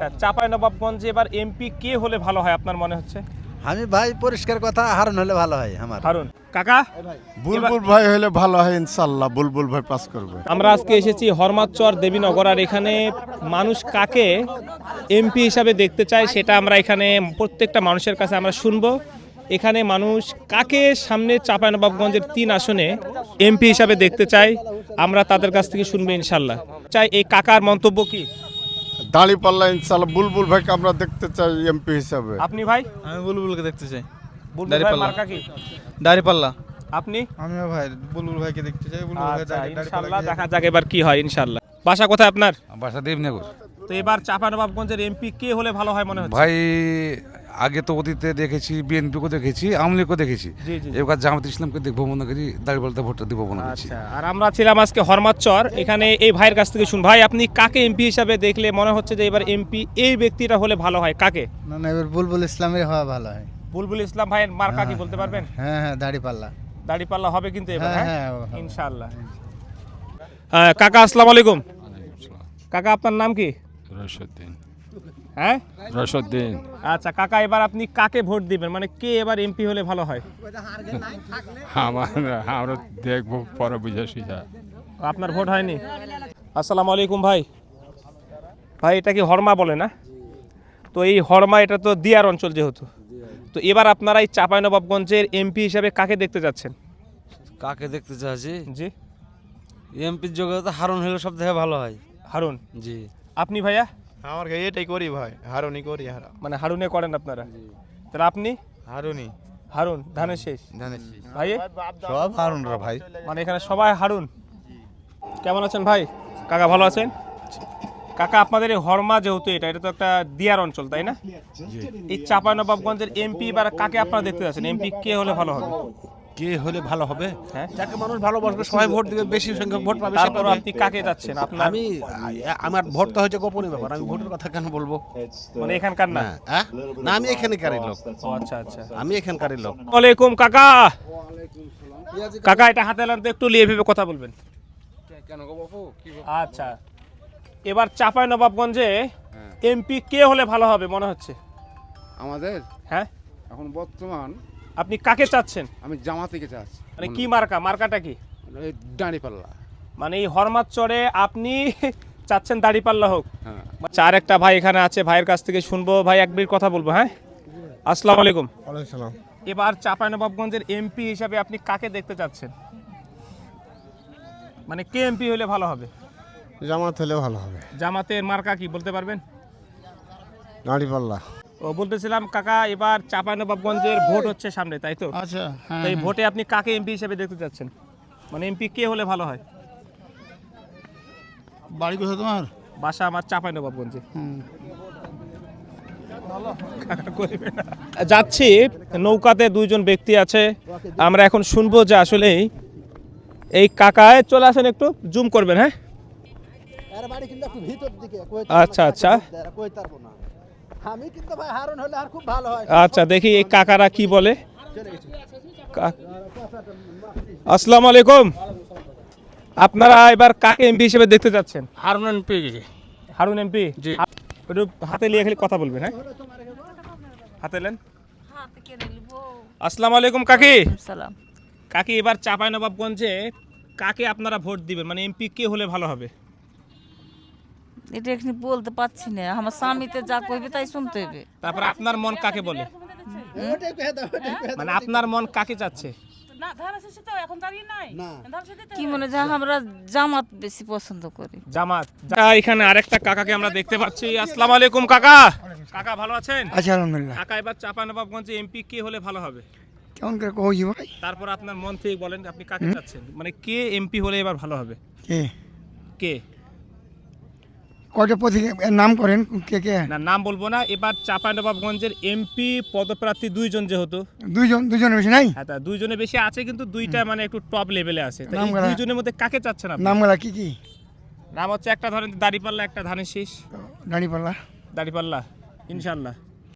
আচ্ছা চাপাই নবাবগঞ্জে এবার এমপি কে হলে ভালো হয় আপনার মনে হচ্ছে? আমি ভাই পরিষ্কার কথা হারণ হলে ভালো হয় আমার। হারুন। কাকা? বুলবুল ভাই হলে ভালো হয় ইনশাল্লাহ বুলবুল ভাই পাস করবে। আমরা আজকে এসেছি হরমাচর দেবীনগর আর এখানে মানুষ কাকে এমপি হিসাবে দেখতে চায় সেটা আমরা এখানে প্রত্যেকটা মানুষের কাছে আমরা শুনব। এখানে মানুষ কাকে সামনে চাঁপাইনবাবগঞ্জের তিন আসনে এমপি হিসাবে দেখতে চায় আমরা তাদের কাছ থেকে শুনব ইনশাল্লাহ চাই এই কাকার মন্তব্য কি? দাঁড়ি পাল্লা ইনশাল্লাহ বুলবুল ভাইকে আমরা দেখতে চাই এমপি হিসাবে। আপনি ভাই? আমি বুলবুলকে দেখতে চাই। বুলবুল ভাই দাঁড়িপাল্লা। মার্কা কি? দাড়িপাল্লা। আপনি? আমিও ভাই বুলবুল ভাইকে দেখতে চাই বুলবুল ভাই আচ্ছা দাড়ি- ইনশাল্লাহ দেখা যাক এবার কি হয় ইনশাল্লাহ। বাসা কোথায় আপনার? বাসা দেবনগর। তো এবার চাপানবাবগঞ্জের এমপি কে হলে ভালো হয় মনে হচ্ছে? ভাই আগে তো অতীতে দেখেছি বিএনপিকে দেখেছি আওয়ামী লীগকে দেখেছি। জি, জি। এবার জামাত ইসলামকে দেখব মনে করি দাঁড়িপাল্টা ভোটটা দিব মনে করছি। আচ্ছা আর আমরা ছিলাম আজকে হরমাচর এখানে এই ভাইয়ের কাছ থেকে শুন ভাই আপনি কাকে এমপি হিসাবে দেখলে মনে হচ্ছে যে এবার এমপি এই ব্যক্তিটা হলে ভালো হয়? কাকে? না না এবার বুলবুল ইসলামের হওয়া ভালো হয়। বুলবুল ইসলাম ভাইয়ের মার্কা কি বলতে পারবেন? হ্যাঁ হ্যাঁ দাড়ি পাল্লা দাড়িপাল্লা হবে কিন্তু এবার হ্যাঁ, হ্যাঁ? হ্যাঁ, ইনশাআল্লাহ। কাকা আসসালামু আলাইকুম। কাকা আপনার নাম কি? রসুদ্দিন হ্যাঁ? রসুদ্দিন। আচ্ছা কাকা এবার আপনি কাকে ভোট দিবেন? মানে কে এবার এমপি হলে ভালো হয়? আমার আমরা দেখব পরে বুঝে সুঝা আপনার ভোট হয়নি? আসসালামু আলাইকুম ভাই। ভাই এটা কি হরমা বলে না? তো এই হরমা এটা তো দিয়ার অঞ্চল যেহেতু। তো এবার আপনারা এই চাঁপাইনবাবগঞ্জের এমপি হিসাবে কাকে দেখতে যাচ্ছেন? কাকে দেখতে চাচ্ছি? জি। এমপির যোগ্য তো হারুন হলে সব থেকে ভালো হয়। হারুন? জি। আপনি ভাইয়া? আমার এটাই করি ভাই হারুনি করি হারা। মানে হারুনে করেন আপনারা? তাহলে আপনি? হারুনি হারুন ধানের শেষ। ভাই? সব হারুনরা ভাই। মানে এখানে সবাই হারুন। কেমন আছেন ভাই? কাকা ভালো আছেন? কাকা আপনাদের এই হরমা যেহেতু এটা এটা তো একটা দিয়ার অঞ্চল তাই না? এই চাঁপাইনবাবগঞ্জের এমপি বা কাকে আপনারা দেখতে যাচ্ছেন? এমপি কে হলে ভালো হবে? কে হলে ভালো হবে? হ্যাঁ। যাকে মানুষ ভালোবাসবে সবাই ভোট দিবে বেশি সংখ্যক ভোট পাবে তারপর আপনি কাকে যাচ্ছেন আপনার আমি আমার ভোট তো হচ্ছে গোপনীয় ব্যাপার আমি ভোটের কথা কেন বলব? মানে এখানকার না? না আ? না আমি এখানকারই লোক। ও আচ্ছা আচ্ছা। আমি এখানকারই লোক। ওয়ালাইকুম কাকা। কাকা এটা হাতে লানতে একটু লিয়ে ভেবে কথা বলবেন। আচ্ছা। এবার চাপাই নবাবগঞ্জে এমপি কে হলে ভালো হবে মনে হচ্ছে? আমাদের? হ্যাঁ? এখন বর্তমান আপনি কাকে চাচ্ছেন? আমি জামাতিকে চাচ্ছি। মানে কি মার্কা? মার্কাটা কি? এই দাঁড়িপাল্লা। মানে এই হরমাত চড়ে আপনি চাচ্ছেন দাড়িপাল্লা হোক। হ্যাঁ। আচ্ছা আর একটা ভাই এখানে আছে ভাইয়ের কাছ থেকে শুনব। ভাই এক মিনিট কথা বলব হ্যাঁ? আসসালামু আলাইকুম। সালাম। এবার চাঁপাইনবাবগঞ্জের এমপি হিসাবে আপনি কাকে দেখতে চাচ্ছেন? মানে কে এমপি হলে ভালো হবে? জামাত হলে ভালো হবে। জামাতের মার্কা কি বলতে পারবেন? দাঁড়ি পাল্লা ও বলতেছিলাম কাকা এবার চাঁপাইনবাবগঞ্জের ভোট হচ্ছে সামনে তাই তো? আচ্ছা তো এই ভোটে আপনি কাকে এমপি হিসেবে দেখতে চাচ্ছেন? মানে এমপি কে হলে ভালো হয়? বাড়ি কোথায় তোমার? বাসা আমার চাঁপাইনবাবগঞ্জে। যাচ্ছি নৌকাতে দুইজন ব্যক্তি আছে আমরা এখন শুনব যে আসলে এই কাকায় চলে আসেন একটু জুম করবেন হ্যাঁ? বাড়ি কিন্তু একটু ভিতর আচ্ছা আচ্ছা। আমি কিন্তু ভাই হারুন হলে আর খুব ভালো হয়। আচ্ছা দেখি এই কাকারা কি বলে। আসসালামু আলাইকুম আপনারা এবার কাকে এমপি হিসেবে দেখতে যাচ্ছেন? Harun MP Harun MP? জি। একটু হাতে নিয়ে খালি কথা বলবেন হ্যাঁ? হাতে নেন। আসসালামু আলাইকুম কাকি সালাম। কাকি এবার চাপাই নবাবগঞ্জে কাকে আপনারা ভোট দিবেন? মানে এমপি কে হলে ভালো হবে? এটা এখানে বলতে পারছি না। আমার স্বামীতে যা কইবে তাই শুনতে হবে। তারপর আপনার মন কাকে বলে? মানে আপনার মন কাকে চাচ্ছে? কি মনে হয় আমরা জামাত বেশি পছন্দ করি? জামাত যা এখানে আরেকটা কাকাকে আমরা দেখতে পাচ্ছি। আসসালামু আলাইকুম কাকা। কাকা ভালো আছেন? আচ্ছা আলহামদুলিল্লাহ। কাকা এবার চাপানবাবগঞ্জে এমপি কে হলে ভালো হবে? কেমন করে কই ভাই? তারপর আপনার মন থেকে বলেন আপনি কাকে চাচ্ছেন? মানে কে এমপি হলে এবার ভালো হবে? কে? কে? কয়টা প্রতীক নাম করেন কে কে? না নাম বলব না। এবার চাপানবাবগঞ্জের এমপি পদপ্রার্থী দুইজন যেহেতু। দুইজন দুইজনের বেশি নাই? হ্যাঁ তা দুইজনে বেশি আছে কিন্তু দুইটা মানে একটু টপ লেভেলে আছে। দুইজনের মধ্যে কাকে চাচ্ছেন আপনি? নামগুলা কি কি? নাম হচ্ছে একটা ধরেন দাড়িপাল্লা একটা ধানের শীষ। দাড়িপাল্লা। দাড়িপাল্লা ইনশাল্লাহ।